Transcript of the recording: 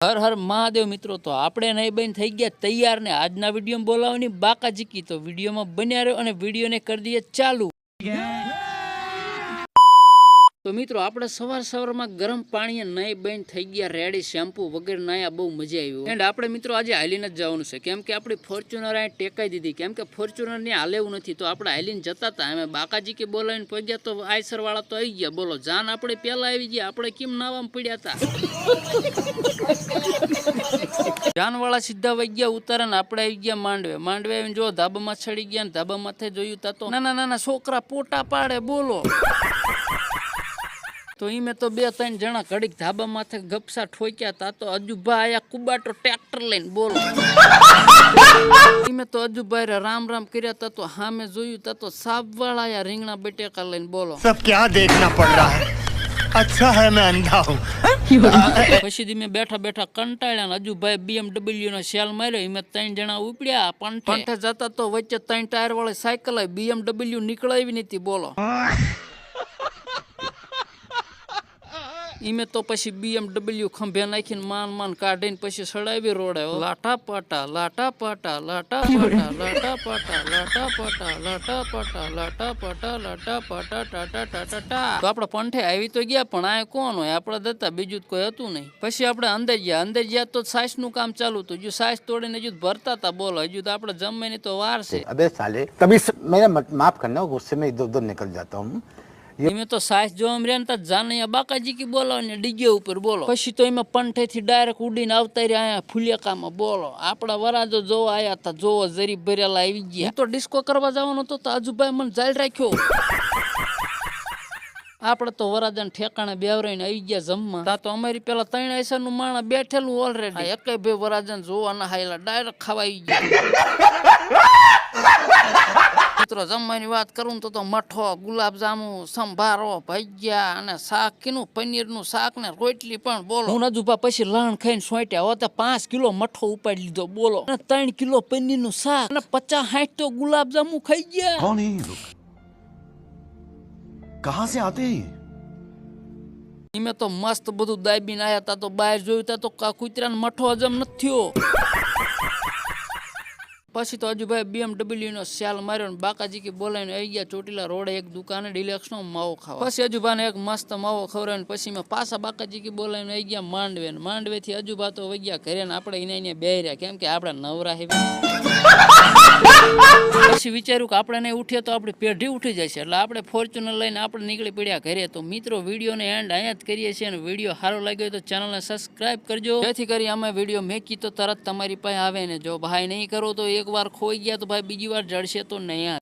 હર હર મહાદેવ મિત્રો, તો આપણે નહીં બન થઈ ગયા તૈયાર ને આજના વીડિયો બોલાવવાની બાકા જીકી તો વિડીયોમાં બન્યા રહ્યો અને વિડીયોને કરી દઈએ ચાલુ. તો મિત્રો, આપણે સવાર સવારમાં ગરમ પાણીએ નહીં બન થઈ ગયા રેડી શેમ્પુ વગેરે નાયા બહુ મજા આવી એન્ડ આપણે મિત્રો, આજે હાલીને જ જવાનું છે. કેમ કે આપણી ફોર્ચ્યુનર અહીં ટેકાઈ દીધી. કેમ કે ફોર્ચ્યુનરને હાલેવું નથી. તો આપણે હાલીને જતા હતા અમે બાકાજી કે બોલાવીને પગ્યા તો આયસર વાળા તો આવી ગયા. બોલો, જાન આપણે પેલા આવી ગયા. આપણે કેમ નાવામાં પડ્યા હતા જાનવાળા સીધા વાગ્યા ઉતારે ને આપણે આવી ગયા માંડવે. માંડવે જો ધાબામાં ચડી ગયા ને ધાબા માથે જોયું તા તો નાના નાના છોકરા પોટા પાડે, બોલો. તો એ મેં તો બે ત્રણ જણા કડીક ધાબા માથે ગપસા ઠોક્યા તા તો અજુભા આયા કુબાટો ટ્રેક્ટર લઈને, બોલો. મેં તો અજુભાઈ રામ રામ કર્યા તા તો હામે જોયું તા તો સાબવાળા આયા રીંગણા બટેકા લઈને, બોલો. સબ ક્યાં દેખના પડ રહા હૈ? અચ્છા હે મેં અંધા હું? પછી ધીમે બેઠા બેઠા કંટાળ્યા હજુ ભાઈ બીએમડબલ્યુ નો સેલ માર્યો એમાં ત્રણ જણા ઉપડ્યા પંઠે જતા તો વચ્ચે ત્રણ ટાયર વાળી સાયકલ બીએમડબલ્યુ નીકળાવી નથી બોલો. ઈમે તો પછી બીએમડબલ્યુ ખંભે નાખીને માન માન કાઢીને પછી સડાવી રોડે લાટા પાટા લાટા પાટા લાટા પાટા લાટા પાટા લાટા પાટા લાટા પાટા લાટા પાટા લાટા પાટા ટાટા ટાટા ટા તો આપણે પંઠે આવી તો ગયા, પણ આ કોણ હોય? આપણે દત્તા બીજું કોઈ હતું નહીં. પછી આપણે અંદર ગયા અંદર ગયા તો સાસનું કામ ચાલુ હતું. હજુ સાસ તોડીને હજુ ભરતા હતા બોલો. હજુ તો આપણે જમવાની તો વાર છે. અબે સાલે તભી મેરા માફ કરના ગુસ્સે મેં ઇધર ઉધર નિકલ જાતા હું. એમે તો સાસ જોવા રહ્યા ને તો જાનૈયા બાકાજી કી બોલાવો ને ડીજે ઉપર બોલો. પછી તો એમાં પંઠેથી ડાયરેક્ટ ઉડીને આવતા રહ્યા અહીંયા ફુલિયાકામાં બોલો. આપણા વરાજો જોવા આયા હતા જોવો જરી ભરેલા આવી ગયા. તો ડિસ્કો કરવા જવાનો તો આજુભાઈ મને જાળ રાખ્યો. આપણે તો વરાદન ઠેકાણે બેવરાઈને આવી ગયા જમવા. તા તો અમારી પેલા ત્રણ આઈસરનું માણસ બેઠેલું ઓલરેડી એક ભાઈ વરાદન જોવાના હાયલા ડાયરેક્ટ ખાવાઈ ગયા. મિત્રો જમવાની વાત કરું તો તો મઠો ગુલાબજામુ સંભારો ભજીયા અને શાક. કીનું પનીરનું શાક ને રોટલી પણ બોલો. હું નજુભા પછી લણ ખાઈને સોંટ્યા. હોતે પાંચ કિલો મઠો ઉપાડી લીધો બોલો. અને ત્રણ કિલો પનીરનું શાક. અને પચાસ સાઠ તો ગુલાબજામુ ખાઈ ગયા. कहाँ से आते हैं ये? ઈમે તો મસ્ત બધું દાબીને આયા તા તો બહાર જોયું તા તો કા કૂતરાને મઠો હજમ નથી થયો પછી તો અજુભાઈ BMW નો સ્યાલ માર્યો ને બાકાજી કે બોલાવીને આવી ગયા ચોટીલા રોડે એક દુકાને ડિલેક્સ નો માવો ખાવા પછી અજુભાને એક મસ્ત માવો ખવડાવીને પછી મેં પાછા બાકાજી કે બોલાવીને આવી ગયા માંડવે ને માંડવે થી અજુભા તો વહી ગયા ઘરે ને આપણે એને એને બે રહ્યા કેમ કે આપણે નવરા હે પછી વિચાર્યું કે આપણે નહીં ઉઠીએ તો આપણી પેઢી ઉઠી જશે. એટલે આપણે ફોર્ચ્યુનર લઈને આપણે નીકળી પડ્યા ઘરે. તો મિત્રો, વિડીયોને એન્ડ અહીંયા જ કરીએ છીએ અને વીડિયો સારો લાગ્યો તો ચેનલને સબસ્ક્રાઇબ કરજો. જેથી કરી અમે વીડિયો મેકી તો તરત તમારી પાસે આવે ને જો ભાઈ નહીં કરો તો એકવાર ખોઈ ગયા તો ભાઈ બીજી વાર જડશે તો નહીં.